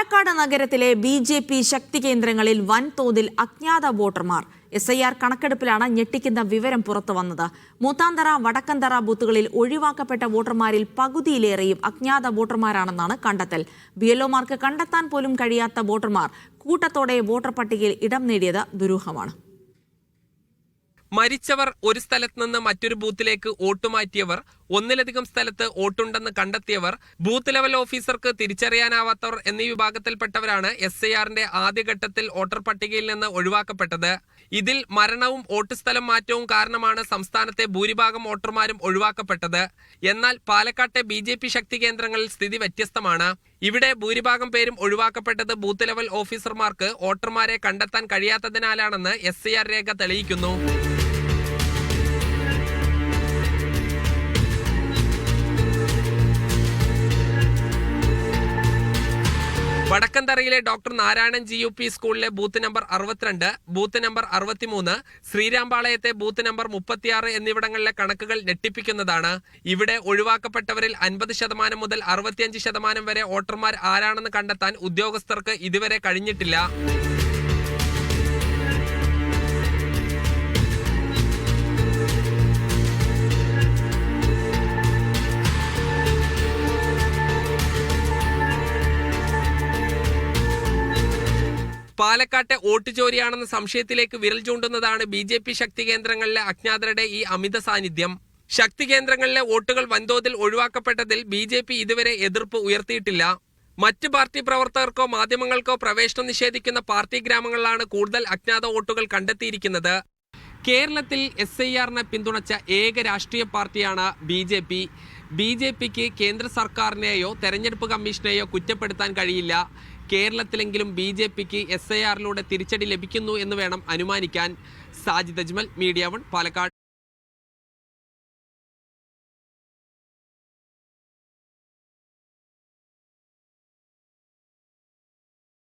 പാലക്കാട് നഗരത്തിലെ B J P ശക്തി കേന്ദ്രങ്ങളിൽ വൻതോതിൽ അജ്ഞാത വോട്ടർമാർ. എസ് ഐ ആർ കണക്കെടുപ്പിലാണ് ഞെട്ടിക്കുന്ന വിവരം പുറത്തു വന്നത്. മൂത്താന്തറ വടക്കന്തറ ബൂത്തുകളിൽ ഒഴിവാക്കപ്പെട്ട വോട്ടർമാരിൽ പകുതിയിലേറെയും അജ്ഞാത വോട്ടർമാരാണെന്നാണ് കണ്ടെത്തൽ. ബി എൽഒമാർക്ക് കണ്ടെത്താൻ പോലും കഴിയാത്ത വോട്ടർമാർ കൂട്ടത്തോടെ വോട്ടർ പട്ടികയിൽ ഇടം നേടിയത് ദുരൂഹമാണ്. മരിച്ചവർ ഒരു സ്ഥലത്ത് നിന്ന് മറ്റൊരു ബൂത്തിലേക്ക് വോട്ട് മാറ്റിയവർ ഒന്നിലധികം സ്ഥലത്ത് വോട്ടുണ്ടെന്ന് കണ്ടെത്തിയവർ ബൂത്ത് ലെവൽ ഓഫീസർക്ക് തിരിച്ചറിയാനാവാത്തവർ എന്നീ വിഭാഗത്തിൽപ്പെട്ടവരാണ് എസ് ഐ ആറിന്റെ ആദ്യഘട്ടത്തിൽ വോട്ടർ പട്ടികയിൽ നിന്ന് ഒഴിവാക്കപ്പെട്ടത്. ഇതിൽ മരണവും വോട്ട് സ്ഥലം മാറ്റവും കാരണമാണ് സംസ്ഥാനത്തെ ഭൂരിഭാഗം വോട്ടർമാരും ഒഴിവാക്കപ്പെട്ടത്. എന്നാൽ പാലക്കാട്ടെ ബി ജെ പി ശക്തി കേന്ദ്രങ്ങളിൽ സ്ഥിതി വ്യത്യസ്തമാണ്. ഇവിടെ ഭൂരിഭാഗം പേരും ഒഴിവാക്കപ്പെട്ടത് ബൂത്ത് ലെവൽ ഓഫീസർമാർക്ക് വോട്ടർമാരെ കണ്ടെത്താൻ കഴിയാത്തതിനാലാണെന്ന് എസ് രേഖ തെളിയിക്കുന്നു. വടക്കന്തറയിലെ doctor Narayanan G U P സ്കൂളിലെ ബൂത്ത് നമ്പർ അറുപത്തിരണ്ട് ബൂത്ത് നമ്പർ അറുപത്തിമൂന്ന് ശ്രീരാമ്പാളയത്തെ ബൂത്ത് നമ്പർ മുപ്പത്തിയാറ് എന്നിവിടങ്ങളിലെ കണക്കുകൾ ഞെട്ടിപ്പിക്കുന്നതാണ്. ഇവിടെ ഒഴിവാക്കപ്പെട്ടവരിൽ അൻപത് ശതമാനം മുതൽ അറുപത്തിയഞ്ച് ശതമാനം വരെ വോട്ടർമാർ ആരാണെന്ന് കണ്ടെത്താൻ ഉദ്യോഗസ്ഥർക്ക് ഇതുവരെ കഴിഞ്ഞിട്ടില്ല. പാലക്കാട്ടെ വോട്ട് ചോരിയാണെന്ന സംശയത്തിലേക്ക് വിരൽ ചൂണ്ടുന്നതാണ് ബി ജെ പി ശക്തി കേന്ദ്രങ്ങളിലെ അജ്ഞാതരുടെ ഈ അമിത സാന്നിധ്യം. ശക്തി കേന്ദ്രങ്ങളിലെ വോട്ടുകൾ വൻതോതിൽ ഒഴിവാക്കപ്പെട്ടതിൽ ബി ജെ പി ഇതുവരെ എതിർപ്പ് ഉയർത്തിയിട്ടില്ല. മറ്റ് പാർട്ടി പ്രവർത്തകർക്കോ മാധ്യമങ്ങൾക്കോ പ്രവേശനം നിഷേധിക്കുന്ന പാർട്ടി ഗ്രാമങ്ങളിലാണ് കൂടുതൽ അജ്ഞാത വോട്ടുകൾ കണ്ടെത്തിയിരിക്കുന്നത്. കേരളത്തിൽ എസ് ഐ ആറിനെ പിന്തുണച്ച ഏക രാഷ്ട്രീയ പാർട്ടിയാണ് B J P. B J പിക്ക് കേന്ദ്ര സർക്കാരിനെയോ തെരഞ്ഞെടുപ്പ് കമ്മീഷനെയോ കുറ്റപ്പെടുത്താൻ കഴിയില്ല. കേരളത്തിലെങ്കിലും ബി ജെ പിക്ക് എസ് ഐ ആറിലൂടെ തിരിച്ചടി ലഭിക്കുന്നു എന്ന് വേണം അനുമാനിക്കാൻ സാജിദ് അജ്മൽ മീഡിയ വൺ പാലക്കാട്.